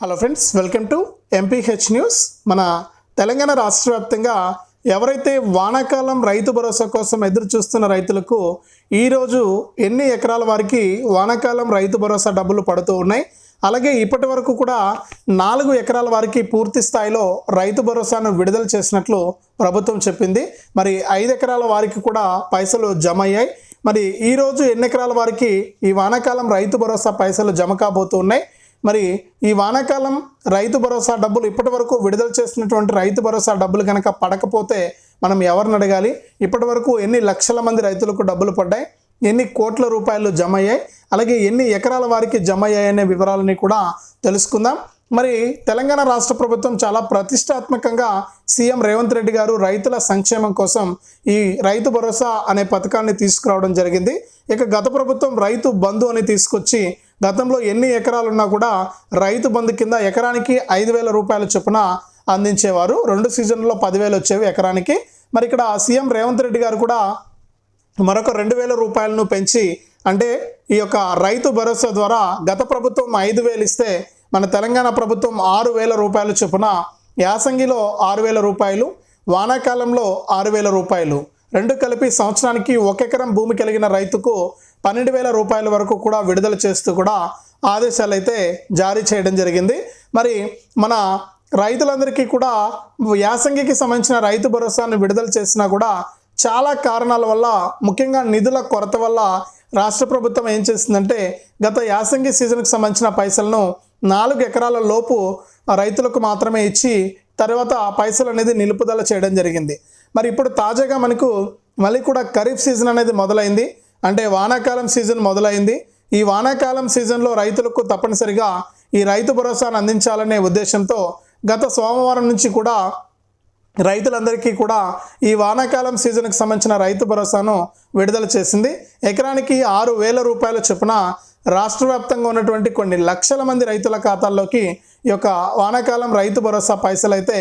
Hello friends welcome to MPH news మన తెలంగాణ రాష్ట్ర వ్యాప్తంగా ఎవరైతే వానాకాలం రైతు భరోసా కోసం ఎదురు చూస్తున్న రైతులకు ఈరోజు ఎన్ని ఎకరాల వారికి వానాకాలం రైతు భరోసా డబ్బులు పడుతూ ఉన్నాయి? అలాగే ఇప్పటి వరకు కూడా నాలుగు ఎకరాల వారికి పూర్తి స్థాయిలో రైతు భరోసాను విడుదల చేసినట్లు ప్రభుత్వం చెప్పింది. మరి ఐదు ఎకరాల వారికి కూడా పైసలు జమ అయ్యాయి. మరి ఈరోజు ఎన్ని ఎకరాల వారికి ఈ వానాకాలం రైతు భరోసా పైసలు జమ కాబోతున్నాయి మరి ఈ వానాకాలం రైతు భరోసా డబ్బులు ఇప్పటి వరకు విడుదల చేసినటువంటి రైతు భరోసా డబ్బులు కనుక పడకపోతే మనం ఎవరిని అడగాలి? ఇప్పటి వరకు ఎన్ని లక్షల మంది రైతులకు డబ్బులు పడ్డాయి? ఎన్ని కోట్ల రూపాయలు జమ అయ్యాయి? అలాగే ఎన్ని ఎకరాల వారికి జమ అయ్యాయనే వివరాలని కూడా తెలుసుకుందాం. మరి తెలంగాణ రాష్ట్ర ప్రభుత్వం చాలా ప్రతిష్టాత్మకంగా సీఎం రేవంత్ రెడ్డి గారు రైతుల సంక్షేమం కోసం ఈ రైతు భరోసా అనే పథకాన్ని తీసుకురావడం జరిగింది. ఇక గత ప్రభుత్వం రైతు బంధు అని తీసుకొచ్చి గతంలో ఎన్ని ఎకరాలున్నా కూడా రైతు బంధు కింద ఎకరానికి ఐదు వేల రూపాయల చొప్పున అందించేవారు. రెండు సీజన్లో పదివేలు వచ్చేవి ఎకరానికి. మరి ఇక్కడ సీఎం రేవంత్ రెడ్డి గారు కూడా మరొక రెండు వేల రూపాయలను పెంచి అంటే ఈ యొక్క రైతు భరోసా ద్వారా గత ప్రభుత్వం ఐదు వేలు ఇస్తే మన తెలంగాణ ప్రభుత్వం ఆరు వేల రూపాయలు చొప్పున యాసంగిలో ఆరు వేల రూపాయలు వానాకాలంలో ఆరు వేల రూపాయలు. రెండు కలిపి సంవత్సరానికి ఒక ఎకరం భూమి కలిగిన రైతుకు పన్నెండు వేల రూపాయల వరకు కూడా విడుదల చేస్తూ కూడా ఆదేశాలు అయితే జారీ చేయడం జరిగింది. మరి మన రైతులందరికీ కూడా యాసంగికి సంబంధించిన రైతు భరోసాను విడుదల చేసినా కూడా చాలా కారణాల వల్ల ముఖ్యంగా నిధుల కొరత వల్ల రాష్ట్ర ప్రభుత్వం ఏం చేసిందంటే గత యాసంగి సీజన్కి సంబంధించిన పైసలను నాలుగు ఎకరాల లోపు రైతులకు మాత్రమే ఇచ్చి తర్వాత ఆ పైసలు అనేది నిలుపుదల చేయడం జరిగింది. మరి ఇప్పుడు తాజాగా మనకు మళ్ళీ కూడా ఖరీఫ్ సీజన్ అనేది మొదలైంది. అంటే వానాకాలం సీజన్ మొదలైంది. ఈ వానాకాలం సీజన్లో రైతులకు తప్పనిసరిగా ఈ రైతు భరోసాను అందించాలనే ఉద్దేశంతో గత సోమవారం నుంచి కూడా రైతులందరికీ కూడా ఈ వానాకాలం సీజన్కి సంబంధించిన రైతు భరోసాను విడుదల చేసింది. ఎకరానికి ఆరు వేల రూపాయల చొప్పున రాష్ట్ర వ్యాప్తంగా ఉన్నటువంటి కొన్ని లక్షల మంది రైతుల ఖాతాల్లోకి ఈ యొక్క వానాకాలం రైతు భరోసా పైసలు అయితే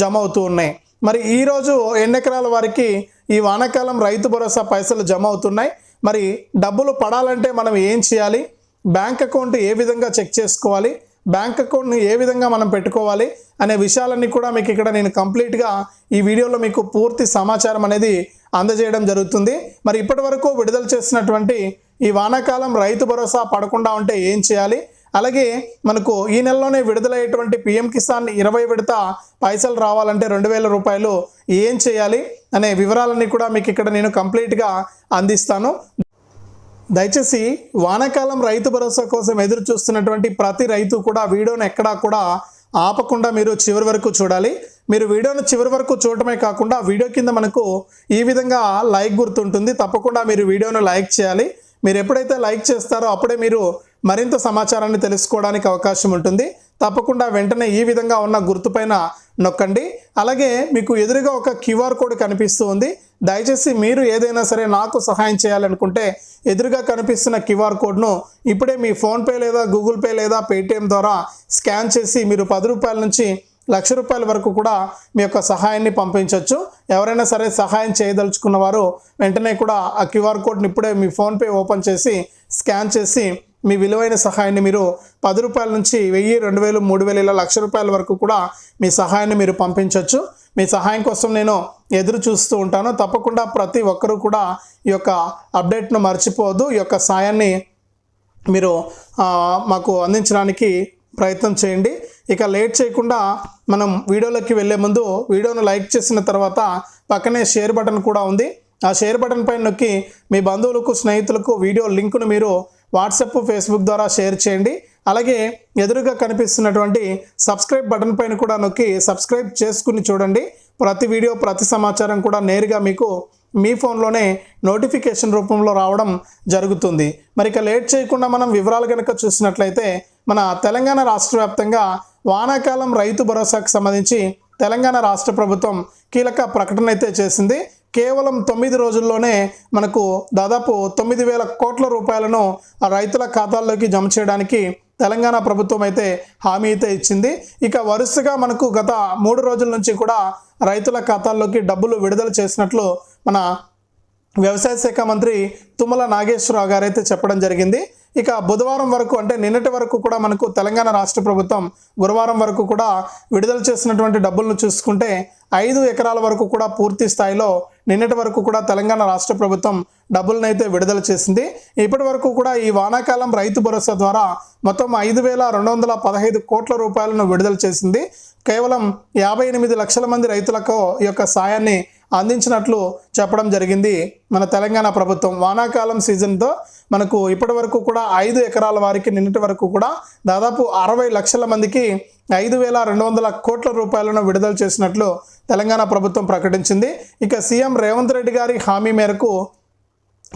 జమ అవుతూ ఉన్నాయి. మరి ఈరోజు ఎన్ని ఎకరాల వారికి ఈ వానాకాలం రైతు భరోసా పైసలు జమ అవుతున్నాయి? మరి డబ్బులు పడాలంటే మనం ఏం చేయాలి? బ్యాంక్ అకౌంట్ ఏ విధంగా చెక్ చేసుకోవాలి? బ్యాంక్ అకౌంట్ని ఏ విధంగా మనం పెట్టుకోవాలి? అనే విషయాలన్నీ కూడా మీకు ఇక్కడ నేను కంప్లీట్గా ఈ వీడియోలో మీకు పూర్తి సమాచారం అనేది అందజేయడం జరుగుతుంది. మరి ఇప్పటి వరకు విడుదల చేసినటువంటి ఈ వానాకాలం రైతు భరోసా పడకుండా ఉంటే ఏం చేయాలి? అలాగే మనకు ఈ నెలలోనే విడుదలయ్యేటువంటి పిఎం కిసాన్ ఇరవై విడత పైసలు రావాలంటే రెండు వేల రూపాయలు ఏం చేయాలి అనే వివరాలన్నీ కూడా మీకు ఇక్కడ నేను కంప్లీట్గా అందిస్తాను. దయచేసి వానాకాలం రైతు భరోసా కోసం ఎదురు చూస్తున్నటువంటి ప్రతి రైతు కూడా వీడియోను ఎక్కడా కూడా ఆపకుండా మీరు చివరి వరకు చూడాలి. మీరు వీడియోను చివరి వరకు చూడటమే కాకుండా వీడియో కింద మనకు ఈ విధంగా లైక్ గుర్తుంటుంది. తప్పకుండా మీరు వీడియోను లైక్ చేయాలి. మీరు ఎప్పుడైతే లైక్ చేస్తారో అప్పుడే మీరు మరింత సమాచారాన్ని తెలుసుకోవడానికి అవకాశం ఉంటుంది. తప్పకుండా వెంటనే ఈ విధంగా ఉన్న గుర్తుపైన నొక్కండి. అలాగే మీకు ఎదురుగా ఒక క్యూఆర్ కోడ్ కనిపిస్తూ ఉంది. దయచేసి మీరు ఏదైనా సరే నాకు సహాయం చేయాలనుకుంటే ఎదురుగా కనిపిస్తున్న క్యూఆర్ కోడ్ను ఇప్పుడే మీ ఫోన్పే లేదా గూగుల్ పే లేదా పేటిఎం ద్వారా స్కాన్ చేసి మీరు పది రూపాయల నుంచి లక్ష రూపాయల వరకు కూడా మీ యొక్క సహాయాన్ని పంపించవచ్చు ఎవరైనా సరే సహాయం చేయదలుచుకున్న వారు వెంటనే కూడా ఆ క్యూఆర్ కోడ్ని ఇప్పుడే మీ ఫోన్పే ఓపెన్ చేసి స్కాన్ చేసి మీ విలువైన సహాయాన్ని మీరు పది రూపాయల నుంచి వెయ్యి రెండు వేలు మూడు వేలు ఇలా లక్ష రూపాయల వరకు కూడా మీ సహాయాన్ని మీరు పంపించవచ్చు మీ సహాయం కోసం నేను ఎదురు చూస్తూ ఉంటాను. తప్పకుండా ప్రతి ఒక్కరూ కూడా ఈ యొక్క అప్డేట్ను మర్చిపోవద్దు. ఈ యొక్క సాయాన్ని మీరు మాకు అందించడానికి ప్రయత్నం చేయండి. ఇక లేట్ చేయకుండా మనం వీడియోలోకి వెళ్ళే ముందు వీడియోను లైక్ చేసిన తర్వాత పక్కనే షేర్ బటన్ కూడా ఉంది. ఆ షేర్ బటన్ పైన నొక్కి మీ బంధువులకు స్నేహితులకు వీడియో లింకును మీరు వాట్సప్ ఫేస్బుక్ ద్వారా షేర్ చేయండి. అలాగే ఎదురుగా కనిపిస్తున్నటువంటి సబ్స్క్రైబ్ బటన్ పైన కూడా నొక్కి సబ్స్క్రైబ్ చేసుకుని చూడండి. ప్రతి వీడియో ప్రతి సమాచారం కూడా నేరుగా మీకు మీ ఫోన్లోనే నోటిఫికేషన్ రూపంలో రావడం జరుగుతుంది. మరి ఇక లేట్ చేయకుండా మనం వివరాలు కనుక చూసినట్లయితే మన తెలంగాణ రాష్ట్ర వ్యాప్తంగా వానాకాలం రైతు భరోసాకు సంబంధించి తెలంగాణ రాష్ట్ర ప్రభుత్వం కీలక ప్రకటన అయితే చేసింది. కేవలం తొమ్మిది రోజుల్లోనే మనకు దాదాపు తొమ్మిది వేల కోట్ల రూపాయలను ఆ రైతుల ఖాతాల్లోకి జమ చేయడానికి తెలంగాణ ప్రభుత్వం అయితే హామీ అయితే ఇచ్చింది. ఇక వరుసగా మనకు గత మూడు రోజుల నుంచి కూడా రైతుల ఖాతాల్లోకి డబ్బులు విడుదల చేసినట్లు మన వ్యవసాయ శాఖ మంత్రి తుమ్మల నాగేశ్వరరావు గారు అయితే చెప్పడం జరిగింది. ఇక బుధవారం వరకు అంటే నిన్నటి వరకు కూడా మనకు తెలంగాణ రాష్ట్ర ప్రభుత్వం గురువారం వరకు కూడా విడుదల చేసినటువంటి డబ్బులను చూసుకుంటే ఐదు ఎకరాల వరకు కూడా పూర్తి స్థాయిలో నిన్నటి వరకు కూడా తెలంగాణ రాష్ట్ర ప్రభుత్వం డబ్బులనైతే విడుదల చేసింది. ఇప్పటి వరకు కూడా ఈ వానాకాలం రైతు భరోసా ద్వారా మొత్తం ఐదు వేల రెండు వందల పదహైదు కోట్ల రూపాయలను విడుదల చేసింది. కేవలం యాభై ఎనిమిది లక్షల మంది రైతులకు ఈ యొక్క సాయాన్ని అందించినట్లు చెప్పడం జరిగింది మన తెలంగాణ ప్రభుత్వం. వానాకాలం సీజన్తో మనకు ఇప్పటి వరకు కూడా ఐదు ఎకరాల వారికి నిన్నటి వరకు కూడా దాదాపు అరవై లక్షల మందికి ఐదు వేల రెండు వందల కోట్ల రూపాయలను విడుదల చేసినట్లు తెలంగాణ ప్రభుత్వం ప్రకటించింది. ఇక సీఎం రేవంత్ రెడ్డి గారి హామీ మేరకు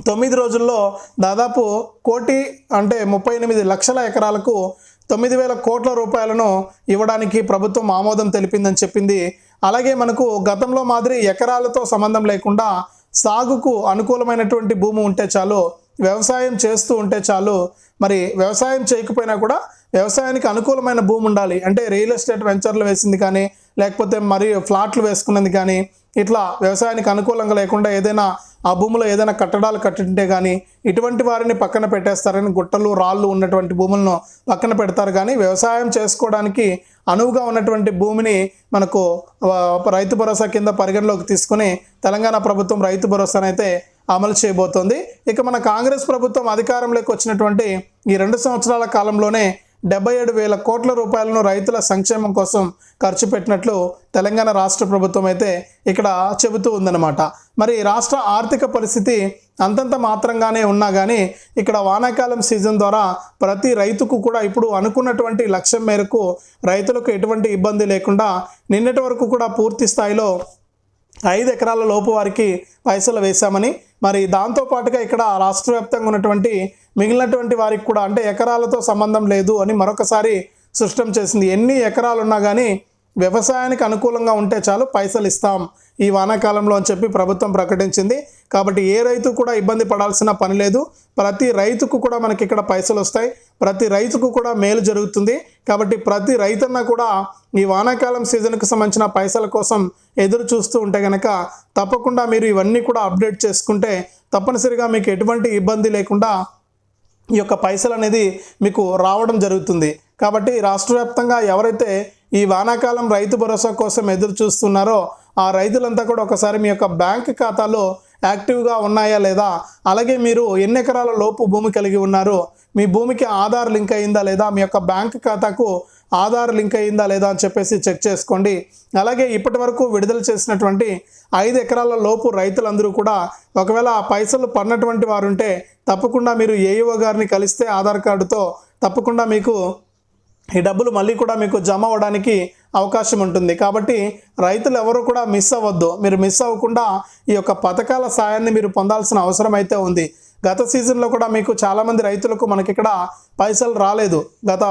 తొమ్మిది రోజుల్లో దాదాపు కోటి అంటే ముప్పై ఎనిమిది లక్షల ఎకరాలకు తొమ్మిది వేల కోట్ల రూపాయలను ఇవ్వడానికి ప్రభుత్వం ఆమోదం తెలిపిందని చెప్పింది. అలాగే మనకు గతంలో మాదిరి ఎకరాలతో సంబంధం లేకుండా సాగుకు అనుకూలమైనటువంటి భూమి ఉంటే చాలు వ్యవసాయం చేస్తూ ఉంటే చాలు మరి వ్యవసాయం చేయకపోయినా కూడా వ్యవసాయానికి అనుకూలమైన భూమి ఉండాలి. అంటే రియల్ ఎస్టేట్ వెంచర్లు వేసింది కానీ లేకపోతే మరి ఫ్లాట్లు వేసుకున్నది కానీ ఇట్లా వ్యవసాయానికి అనుకూలంగా లేకుండా ఏదైనా ఆ భూమిలో ఏదైనా కట్టడాలు కట్టింటే కానీ ఇటువంటి వారిని పక్కన పెట్టేస్తారని గుట్టలు రాళ్ళు ఉన్నటువంటి భూములను పక్కన పెడతారు కానీ వ్యవసాయం చేసుకోవడానికి అనువుగా ఉన్నటువంటి భూమిని మనకు రైతు భరోసా కింద పరిగణలోకి తీసుకుని తెలంగాణ ప్రభుత్వం రైతు భరోసానైతే అమలు చేయబోతోంది. ఇక మన కాంగ్రెస్ ప్రభుత్వం అధికారంలోకి వచ్చినటువంటి ఈ రెండు సంవత్సరాల కాలంలోనే డెబ్బై ఏడు వేల కోట్ల రూపాయలను రైతుల సంక్షేమం కోసం ఖర్చు పెట్టినట్లు తెలంగాణ రాష్ట్ర ప్రభుత్వం అయితే ఇక్కడ చెబుతూ ఉందన్నమాట. మరి రాష్ట్ర ఆర్థిక పరిస్థితి అంతంత మాత్రంగానే ఉన్నా కానీ ఇక్కడ వానాకాలం సీజన్ ద్వారా ప్రతి రైతుకు కూడా ఇప్పుడు అనుకున్నటువంటి లక్ష్యం మేరకు రైతులకు ఎటువంటి ఇబ్బంది లేకుండా నిన్నటి వరకు కూడా పూర్తి స్థాయిలో ఐదు ఎకరాల లోపు వారికి పైసలు వేశామని మరి దాంతో పాటుగా ఇక్కడ రాష్ట్ర వ్యాప్తంగా ఉన్నటువంటి మిగిలినటువంటి వారికి కూడా అంటే ఎకరాలతో సంబంధం లేదు అని మరొకసారి స్పష్టం చేసింది. ఎన్ని ఎకరాలు ఉన్నా కానీ వ్యవసాయానికి అనుకూలంగా ఉంటే చాలు పైసలు ఇస్తాం ఈ వానాకాలంలో అని చెప్పి ప్రభుత్వం ప్రకటించింది. కాబట్టి ఏ రైతు కూడా ఇబ్బంది పడాల్సిన పని లేదు. ప్రతి రైతుకు కూడా మనకి ఇక్కడ పైసలు వస్తాయి. ప్రతి రైతుకు కూడా మేలు జరుగుతుంది. కాబట్టి ప్రతి రైతన్న కూడా ఈ వానాకాలం సీజన్కు సంబంధించిన పైసల కోసం ఎదురు చూస్తూ ఉంటే కనుక తప్పకుండా మీరు ఇవన్నీ కూడా అప్డేట్ చేసుకుంటే తప్పనిసరిగా మీకు ఎటువంటి ఇబ్బంది లేకుండా ఈ యొక్క పైసలు అనేది మీకు రావడం జరుగుతుంది. కాబట్టి రాష్ట్ర వ్యాప్తంగా ఎవరైతే ఈ వానాకాలం రైతు భరోసా కోసం ఎదురు చూస్తున్నారో ఆ రైతులంతా కూడా ఒకసారి మీ యొక్క బ్యాంక్ ఖాతాలో యాక్టివ్గా ఉన్నాయా లేదా? అలాగే మీరు ఎన్ని ఎకరాల లోపు భూమి కలిగి ఉన్నారు? మీ భూమికి ఆధార్ లింక్ అయిందా లేదా? మీ యొక్క బ్యాంక్ ఖాతాకు ఆధార్ లింక్ అయిందా లేదా అని చెప్పేసి చెక్ చేసుకోండి. అలాగే ఇప్పటి వరకు విడుదల చేసినటువంటి ఐదు ఎకరాల లోపు రైతులందరూ కూడా ఒకవేళ ఆ పైసలు పడినటువంటి వారు ఉంటే తప్పకుండా మీరు ఏఈఓ గారిని కలిస్తే ఆధార్ కార్డుతో తప్పకుండా మీకు ఈ డబ్బులు మళ్ళీ కూడా మీకు జమ అవ్వడానికి అవకాశం ఉంటుంది. కాబట్టి రైతులు ఎవరు కూడా మిస్ అవ్వద్దు. మీరు మిస్ అవ్వకుండా ఈ యొక్క పథకాల సాయాన్ని మీరు పొందాల్సిన అవసరం అయితే ఉంది. గత సీజన్లో కూడా మీకు చాలామంది రైతులకు మనకి ఇక్కడ పైసలు రాలేదు. గత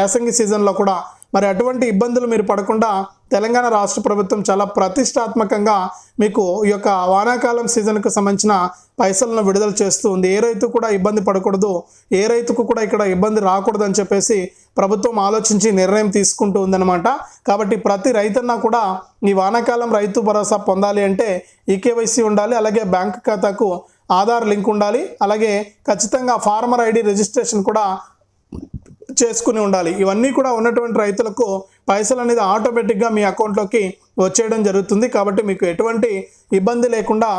యాసంగి సీజన్లో కూడా మరి అటువంటి ఇబ్బందులు మీరు పడకుండా తెలంగాణ రాష్ట్ర ప్రభుత్వం చాలా ప్రతిష్టాత్మకంగా మీకు ఈ యొక్క వానాకాలం సీజన్కు సంబంధించిన పైసలను విడుదల చేస్తూ ఉంది. ఏ రైతు కూడా ఇబ్బంది పడకూడదు. ఏ రైతుకు కూడా ఇక్కడ ఇబ్బంది రాకూడదు అని చెప్పేసి ప్రభుత్వం ఆలోచించి నిర్ణయం తీసుకుంటూ ఉందన్నమాట. కాబట్టి ప్రతి రైతన్నా కూడా ఈ వానాకాలం రైతు భరోసా పొందాలి అంటే ఈకేవైసీ ఉండాలి అలాగే బ్యాంక్ ఖాతాకు ఆధార్ లింక్ ఉండాలి అలాగే ఖచ్చితంగా ఫార్మర్ ఐడి రిజిస్ట్రేషన్ కూడా చేసుకుని ఉండాలి. ఇవన్నీ కూడా ఉన్నటువంటి రైతులకు పైసలు అనేది ఆటోమేటిక్గా మీ అకౌంట్లోకి వచ్చేయడం జరుగుతుంది. కాబట్టి మీకు ఎటువంటి ఇబ్బంది లేకుండా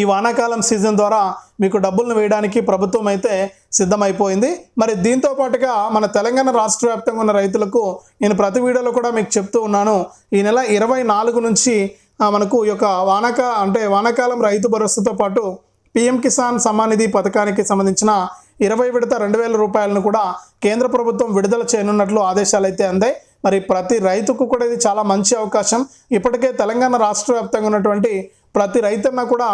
ఈ వానాకాలం సీజన్ ద్వారా మీకు డబ్బులను వేయడానికి ప్రభుత్వం అయితే సిద్ధమైపోయింది. మరి దీంతో పాటుగా మన తెలంగాణ రాష్ట్ర వ్యాప్తంగా ఉన్న రైతులకు నేను ప్రతి వీడియోలో కూడా మీకు చెప్తూ ఉన్నాను. ఈ నెల ఇరవై నాలుగు నుంచి మనకు ఈ యొక్క వానాక అంటే వానాకాలం రైతు భరోసాతో పాటు పిఎం కిసాన్ సమ్మాన్ నిధి పథకానికి సంబంధించిన ఇరవై విడత రెండు వేల రూపాయలను కూడా కేంద్ర ప్రభుత్వం విడుదల చేయనున్నట్లు ఆదేశాలు అయితే అందాయి. మరి ప్రతి రైతుకు కూడా ఇది చాలా మంచి అవకాశం. ఇప్పటికే తెలంగాణ రాష్ట్ర వ్యాప్తంగా ఉన్నటువంటి ప్రతి రైతన్న కూడా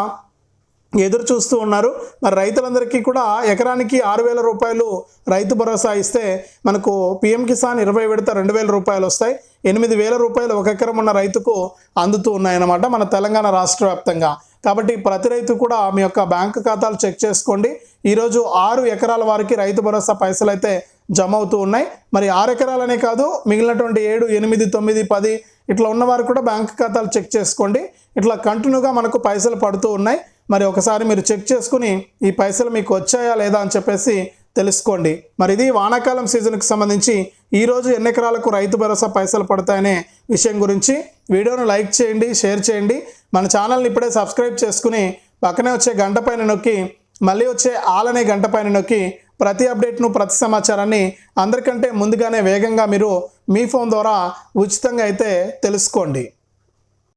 ఎదురు చూస్తూ ఉన్నారు. మరి రైతులందరికీ కూడా ఎకరానికి ఆరు వేల రూపాయలు రైతు భరోసా ఇస్తే మనకు పిఎం కిసాన్ ఇరవై విడత రెండు వేల రూపాయలు వస్తాయి. ఎనిమిది వేల రూపాయలు ఒక ఎకరం ఉన్న రైతుకు అందుతూ ఉన్నాయన్నమాట మన తెలంగాణ రాష్ట్ర వ్యాప్తంగా. కాబట్టి ప్రతి రైతు కూడా మీ యొక్క బ్యాంకు ఖాతాలు చెక్ చేసుకోండి. ఈరోజు ఆరు ఎకరాల వారికి రైతు భరోసా పైసలు అయితే జమ అవుతూ ఉన్నాయి. మరి ఆరు ఎకరాలనే కాదు మిగిలినటువంటి ఏడు ఎనిమిది తొమ్మిది పది ఇట్లా ఉన్నవారు కూడా బ్యాంక్ ఖాతాలు చెక్ చేసుకోండి. ఇట్లా కంటిన్యూగా మనకు పైసలు పడుతూ ఉన్నాయి. మరి ఒకసారి మీరు చెక్ చేసుకుని ఈ పైసలు మీకు వచ్చాయా లేదా అని చెప్పేసి తెలుసుకోండి. మరి ఇది వానాకాలం సీజన్కి సంబంధించి ఈరోజు ఎన్ని ఎకరాలకు రైతు భరోసా పైసలు పడతాయనే విషయం గురించి వీడియోను లైక్ చేయండి షేర్ చేయండి. మన ఛానల్ని ఇప్పుడే సబ్స్క్రైబ్ చేసుకుని పక్కనే వచ్చే గంట పైన నొక్కి మళ్ళీ వచ్చే ఆలనే గంట పైన నొక్కి ప్రతి అప్డేట్ను ప్రతి సమాచారాన్ని అందరికంటే ముందుగానే వేగంగా మీరు మీ ఫోన్ ద్వారా ఉచితంగా అయితే తెలుసుకోండి.